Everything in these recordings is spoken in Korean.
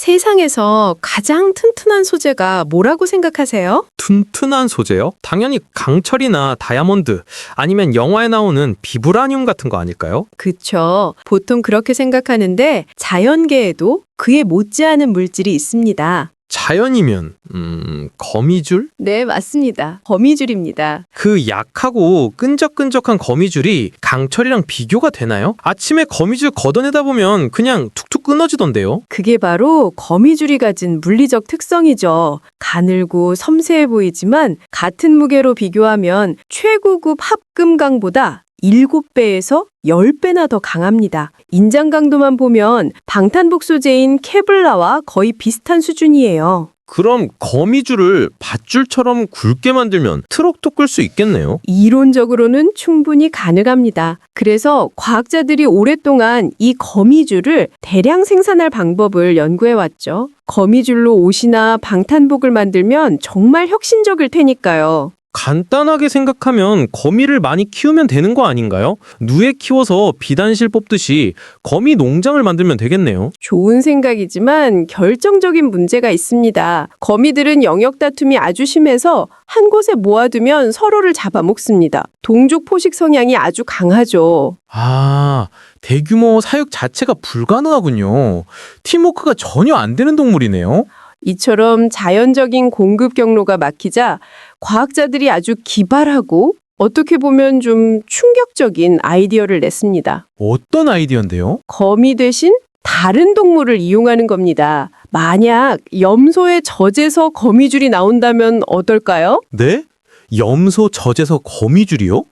세상에서 가장 튼튼한 소재가 뭐라고 생각하세요? 튼튼한 소재요? 당연히 강철이나 다이아몬드 아니면 영화에 나오는 비브라늄 같은 거 아닐까요? 그쵸. 보통 그렇게 생각하는데 자연계에도 그에 못지않은 물질이 있습니다. 자연이면 음, 거미줄? 네, 맞습니다. 거미줄입니다. 그 약하고 끈적끈적한 거미줄이 강철이랑 비교가 되나요? 아침에 거미줄 걷어내다 보면 그냥 툭툭 끊어지던데요. 그게 바로 거미줄이 가진 물리적 특성이죠. 가늘고 섬세해 보이지만 같은 무게로 비교하면 최고급 합금강보다 7배에서 10배나 더 강합니다. 인장 강도만 보면 방탄복 소재인 케블라와 거의 비슷한 수준이에요. 그럼 거미줄을 밧줄처럼 굵게 만들면 트럭도 끌 수 있겠네요. 이론적으로는 충분히 가능합니다. 그래서 과학자들이 오랫동안 이 거미줄을 대량 생산할 방법을 연구해 왔죠. 거미줄로 옷이나 방탄복을 만들면 정말 혁신적일 테니까요. 간단하게 생각하면 거미를 많이 키우면 되는 거 아닌가요? 누에 키워서 비단실 뽑듯이 거미 농장을 만들면 되겠네요. 좋은 생각이지만 결정적인 문제가 있습니다. 거미들은 영역 다툼이 아주 심해서 한 곳에 모아두면 서로를 잡아먹습니다. 동족 포식 성향이 아주 강하죠. 아, 대규모 사육 자체가 불가능하군요. 팀워크가 전혀 안 되는 동물이네요. 이처럼 자연적인 공급 경로가 막히자 과학자들이 아주 기발하고 어떻게 보면 좀 충격적인 아이디어를 냈습니다. 어떤 아이디어인데요? 거미 대신 다른 동물을 이용하는 겁니다. 만약 염소의 젖에서 거미줄이 나온다면 어떨까요? 네? 염소 젖에서 거미줄이요?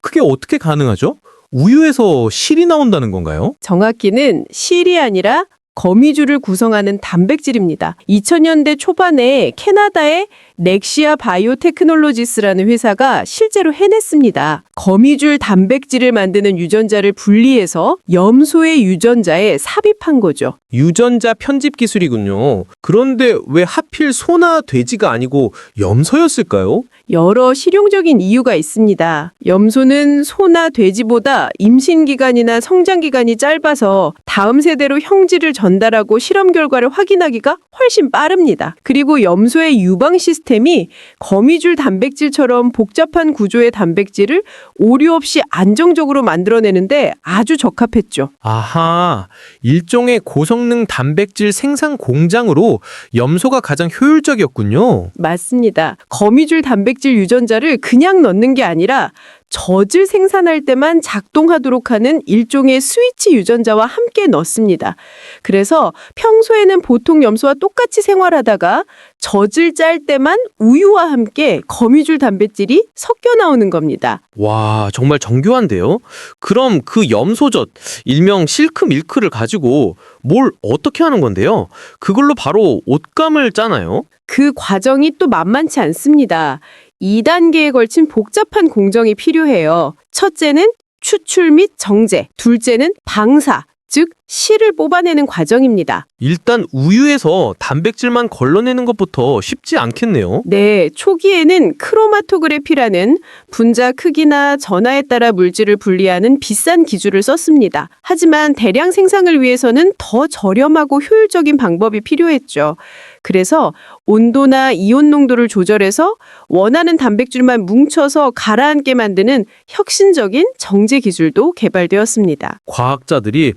그게 어떻게 가능하죠? 우유에서 실이 나온다는 건가요? 정확히는 실이 아니라 거미줄을 구성하는 단백질입니다. 2000년대 초반에 캐나다의 렉시아 바이오테크놀로지스라는 회사가 실제로 해냈습니다. 거미줄 단백질을 만드는 유전자를 분리해서 염소의 유전자에 삽입한 거죠. 유전자 편집 기술이군요. 그런데 왜 하필 소나 돼지가 아니고 염소였을까요? 여러 실용적인 이유가 있습니다. 염소는 소나 돼지보다 임신 기간이나 성장 기간이 짧아서 다음 세대로 형질을 전달하고 실험 결과를 확인하기가 훨씬 빠릅니다. 그리고 염소의 유방 시스템 이 거미줄 단백질처럼 복잡한 구조의 단백질을 오류 없이 안정적으로 만들어내는데 아주 적합했죠. 아하, 일종의 고성능 단백질 생산 공장으로 염소가 가장 효율적이었군요. 맞습니다. 거미줄 단백질 유전자를 그냥 넣는 게 아니라 젖을 생산할 때만 작동하도록 하는 일종의 스위치 유전자와 함께 넣습니다. 그래서 평소에는 보통 염소와 똑같이 생활하다가 젖을 짤 때만 우유와 함께 거미줄 단백질이 섞여 나오는 겁니다. 와, 정말 정교한데요? 그럼 그 염소젖, 일명 실크 밀크를 가지고 뭘 어떻게 하는 건데요? 그걸로 바로 옷감을 짜나요? 그 과정이 또 만만치 않습니다. 2단계에 걸친 복잡한 공정이 필요해요. 첫째는 추출 및 정제, 둘째는 방사, 즉 실을 뽑아내는 과정입니다. 일단 우유에서 단백질만 걸러내는 것부터 쉽지 않겠네요. 네, 초기에는 크로마토그래피라는 분자 크기나 전하에 따라 물질을 분리하는 비싼 기술을 썼습니다. 하지만 대량 생산을 위해서는 더 저렴하고 효율적인 방법이 필요했죠. 그래서 온도나 이온 농도를 조절해서 원하는 단백질만 뭉쳐서 가라앉게 만드는 혁신적인 정제 기술도 개발되었습니다. 과학자들이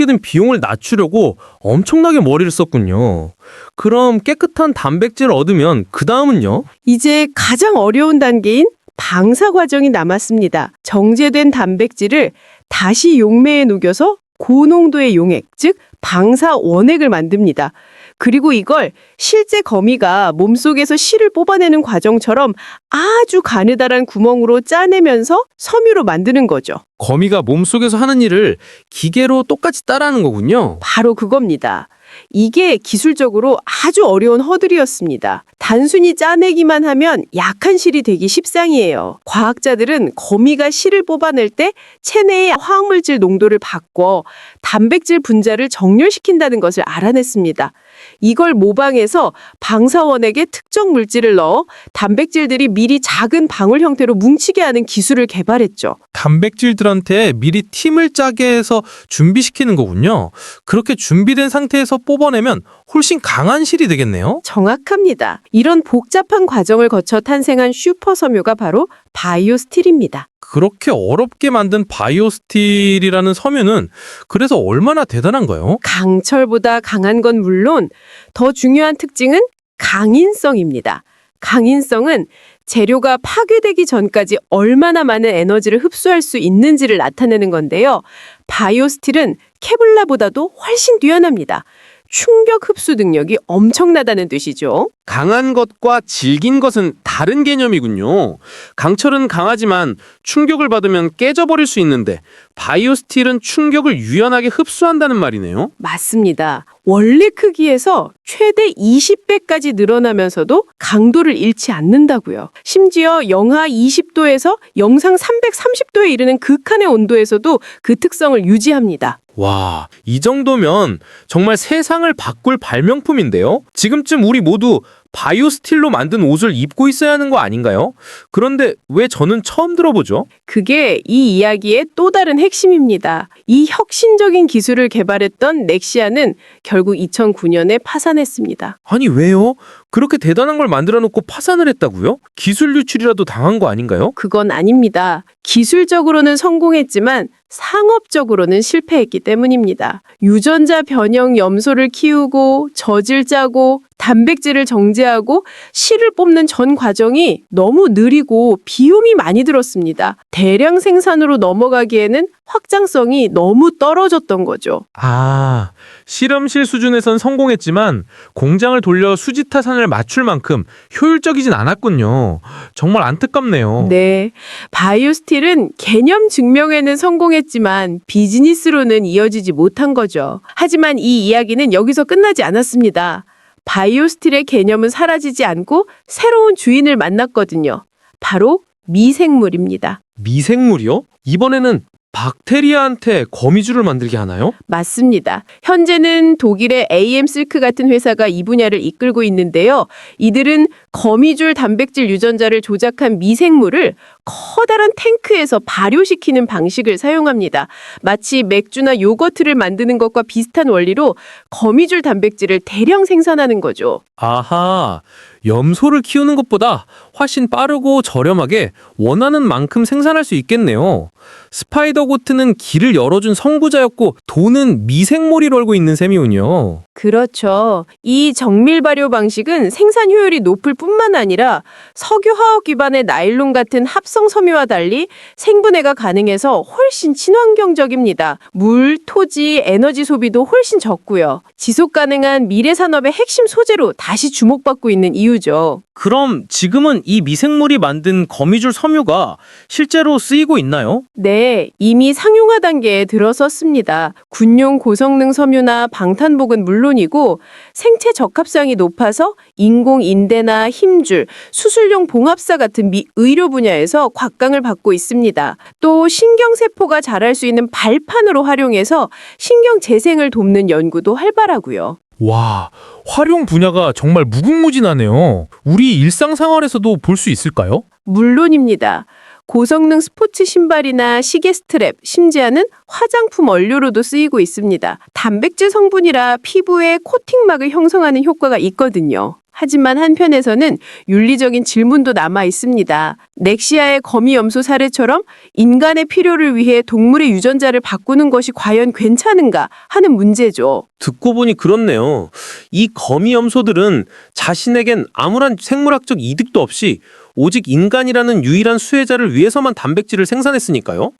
어떻게든 비용을 낮추려고 엄청나게 머리를 썼군요. 그럼 깨끗한 단백질을 얻으면 그 다음은요? 이제 가장 어려운 단계인 방사 과정이 남았습니다. 정제된 단백질을 다시 용매에 녹여서 고농도의 용액, 즉 방사 원액을 만듭니다. 그리고 이걸 실제 거미가 몸속에서 실을 뽑아내는 과정처럼 아주 가느다란 구멍으로 짜내면서 섬유로 만드는 거죠. 거미가 몸속에서 하는 일을 기계로 똑같이 따라하는 거군요. 바로 그겁니다. 이게 기술적으로 아주 어려운 허들이었습니다. 단순히 짜내기만 하면 약한 실이 되기 십상이에요. 과학자들은 거미가 실을 뽑아낼 때 체내의 화학물질 농도를 바꿔 단백질 분자를 정렬시킨다는 것을 알아냈습니다. 이걸 모방해서 방사원에게 특정 물질을 넣어 단백질들이 미리 작은 방울 형태로 뭉치게 하는 기술을 개발했죠. 단백질들한테 미리 팀을 짜게 해서 준비시키는 거군요. 그렇게 준비된 상태에서 뽑아내면 훨씬 강한 실이 되겠네요. 정확합니다. 이런 복잡한 과정을 거쳐 탄생한 슈퍼 섬유가 바로 바이오스틸입니다. 그렇게 어렵게 만든 바이오스틸이라는 섬유는 그래서 얼마나 대단한가요? 강철보다 강한 건 물론 더 중요한 특징은 강인성입니다. 강인성은 재료가 파괴되기 전까지 얼마나 많은 에너지를 흡수할 수 있는지를 나타내는 건데요. 바이오스틸은 케블라보다도 훨씬 뛰어납니다. 충격 흡수 능력이 엄청나다는 뜻이죠. 강한 것과 질긴 것은 다른 개념이군요. 강철은 강하지만 충격을 받으면 깨져버릴 수 있는데 바이오스틸은 충격을 유연하게 흡수한다는 말이네요. 맞습니다. 원래 크기에서 최대 20배까지 늘어나면서도 강도를 잃지 않는다고요. 심지어 영하 20도에서 영상 330도에 이르는 극한의 온도에서도 그 특성을 유지합니다. 와, 이 정도면 정말 세상을 바꿀 발명품인데요? 지금쯤 우리 모두 바이오 스틸로 만든 옷을 입고 있어야 하는 거 아닌가요? 그런데 왜 저는 처음 들어보죠? 그게 이 이야기의 또 다른 핵심입니다. 이 혁신적인 기술을 개발했던 넥시아는 결국 2009년에 파산했습니다. 아니, 왜요? 그렇게 대단한 걸 만들어 놓고 파산을 했다고요? 기술 유출이라도 당한 거 아닌가요? 그건 아닙니다. 기술적으로는 성공했지만 상업적으로는 실패했기 때문입니다. 유전자 변형 염소를 키우고 젖을 짜고 단백질을 정제하고 실을 뽑는 전 과정이 너무 느리고 비용이 많이 들었습니다. 대량 생산으로 넘어가기에는 확장성이 너무 떨어졌던 거죠. 아, 실험실 수준에선 성공했지만 공장을 돌려 수지 타산을 맞출 만큼 효율적이진 않았군요. 정말 안타깝네요. 네. 바이오스틸은 개념 증명에는 성공했지만 비즈니스로는 이어지지 못한 거죠. 하지만 이 이야기는 여기서 끝나지 않았습니다. 바이오스틸의 개념은 사라지지 않고 새로운 주인을 만났거든요. 바로 미생물입니다. 미생물이요? 이번에는 박테리아한테 거미줄을 만들게 하나요? 맞습니다. 현재는 독일의 AM 실크 같은 회사가 이 분야를 이끌고 있는데요. 이들은 거미줄 단백질 유전자를 조작한 미생물을 커다란 탱크에서 발효시키는 방식을 사용합니다. 마치 맥주나 요거트를 만드는 것과 비슷한 원리로 거미줄 단백질을 대량 생산하는 거죠. 아하, 염소를 키우는 것보다 훨씬 빠르고 저렴하게 원하는 만큼 생산할 수 있겠네요. 스파이더 고트는 길을 열어준 선구자였고 돈은 미생물이 rol고 있는 셈이군요. 그렇죠. 이 정밀 발효 방식은 생산 효율이 높을 뿐만 아니라 석유 화학 기반의 나일론 같은 합성 섬유와 달리 생분해가 가능해서 훨씬 친환경적입니다. 물, 토지, 에너지 소비도 훨씬 적고요. 지속 가능한 미래 산업의 핵심 소재로 다시 주목받고 있는 이유죠. 그럼 지금은 이 미생물이 만든 거미줄 섬유가 실제로 쓰이고 있나요? 네, 이미 상용화 단계에 들어섰습니다. 군용 고성능 섬유나 방탄복은 물론이고 생체 적합성이 높아서 인공 인대나 힘줄, 수술용 봉합사 같은 미, 의료 분야에서 곽강을 받고 있습니다. 또 신경세포가 자랄 수 있는 발판으로 활용해서 신경 재생을 돕는 연구도 활발하고요. 와, 활용 분야가 정말 무궁무진하네요. 우리 일상생활에서도 볼 수 있을까요? 물론입니다. 고성능 스포츠 신발이나 시계 스트랩, 심지어는 화장품 원료로도 쓰이고 있습니다. 단백질 성분이라 피부에 코팅막을 형성하는 효과가 있거든요. 하지만 한편에서는 윤리적인 질문도 남아 있습니다. 넥시아의 거미염소 사례처럼 인간의 필요를 위해 동물의 유전자를 바꾸는 것이 과연 괜찮은가 하는 문제죠. 듣고 보니 그렇네요. 이 거미 염소들은 자신에겐 아무런 생물학적 이득도 없이 오직 인간이라는 유일한 수혜자를 위해서만 단백질을 생산했으니까요.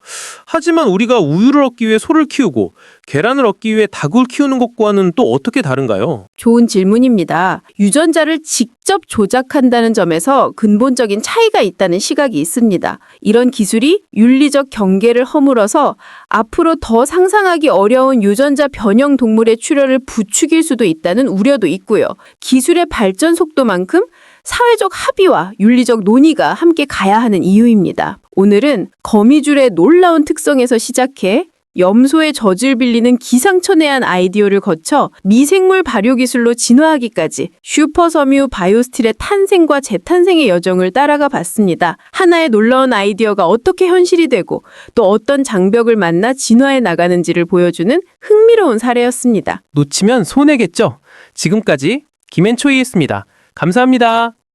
하지만 우리가 우유를 얻기 위해 소를 키우고 계란을 얻기 위해 닭을 키우는 것과는 또 어떻게 다른가요? 좋은 질문입니다. 유전자를 직접 조작한다는 점에서 근본적인 차이가 있다는 시각이 있습니다. 이런 기술이 윤리적 경계를 허물어서 앞으로 더 상상하기 어려운 유전자 변형 동물의 출현을 부추길 수도 있다는 우려도 있고요. 기술의 발전 속도만큼 사회적 합의와 윤리적 논의가 함께 가야 하는 이유입니다. 오늘은 거미줄의 놀라운 특성에서 시작해 염소의 젖을 빌리는 기상천외한 아이디어를 거쳐 미생물 발효 기술로 진화하기까지 슈퍼섬유 바이오스틸의 탄생과 재탄생의 여정을 따라가 봤습니다. 하나의 놀라운 아이디어가 어떻게 현실이 되고 또 어떤 장벽을 만나 진화해 나가는지를 보여주는 흥미로운 사례였습니다. 놓치면 손해겠죠. 지금까지 김앤초이였습니다. 감사합니다.